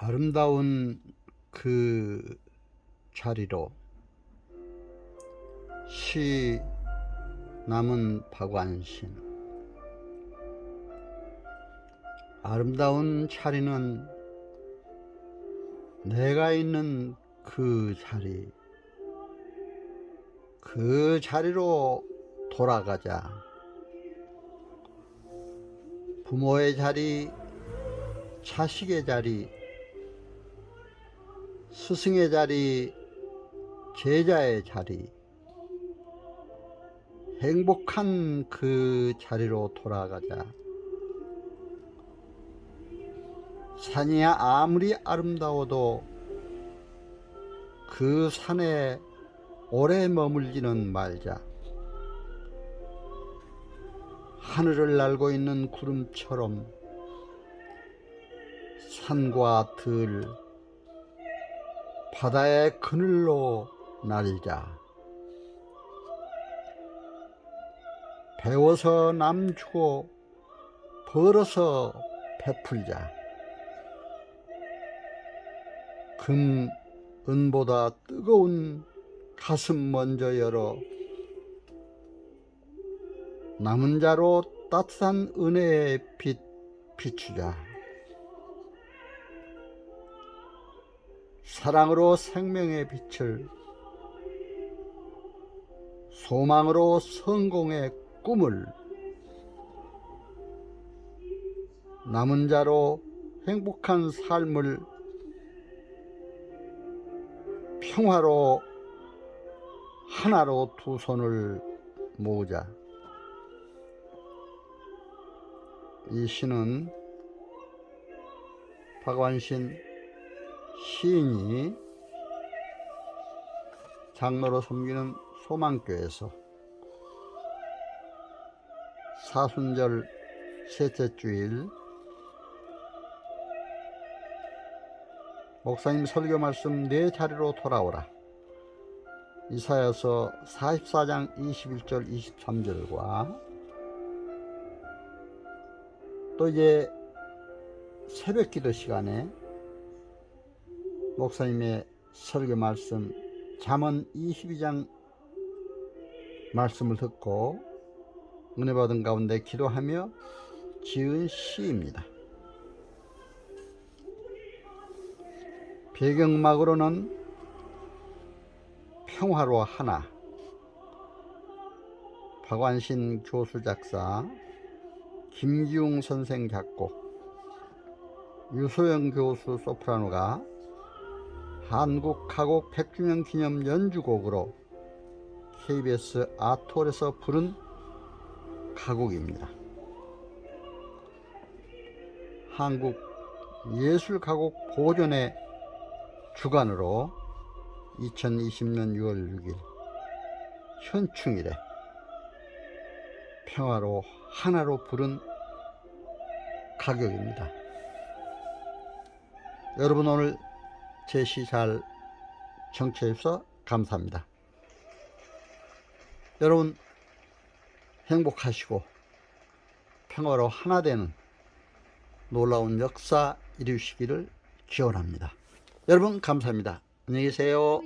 아름다운 그 자리로 시 남은 박완신. 아름다운 자리는 내가 있는 그 자리 그 자리로 돌아가자. 부모의 자리 자식의 자리 스승의 자리 제자의 자리 행복한 그 자리로 돌아가자. 산이 아무리 아름다워도 그 산에 오래 머물지는 말자. 하늘을 날고 있는 구름처럼 산과 들, 바다의 그늘로 날자. 배워서 남 주고 벌어서 베풀자. 금, 은보다 뜨거운 가슴 먼저 열어 남은 자로 따뜻한 은혜의 빛 비추자. 사랑으로 생명의 빛을 소망으로 성공의 꿈을 남은 자로 행복한 삶을 평화로 하나로 두 손을 모으자. 이 시는 박완신 시인이 장로로 섬기는 소망교에서 사순절 셋째 주일 목사님 설교 말씀 네 자리로 돌아오라. 이사야서 44장 21절 23절과 또 이제 새벽 기도 시간에 목사님의 설교 말씀 잠언 22장 말씀을 듣고 은혜 받은 가운데 기도하며 지은 시입니다. 배경음악으로는 평화로 하나 박완신 교수 작사 김기웅 선생 작곡 유소영 교수 소프라노가 한국 가곡 100주년 기념 연주곡으로 KBS 아톨에서 부른 가곡입니다. 한국 예술 가곡 보존의 주관으로 2020년 6월 6일 현충일에 평화로 하나로 부른 가격입니다. 여러분 오늘 제시 잘 청취해 주셔서 감사합니다. 여러분 행복하시고 평화로 하나 되는 놀라운 역사 이루시기를 기원합니다. 여러분 감사합니다. 안녕히 계세요.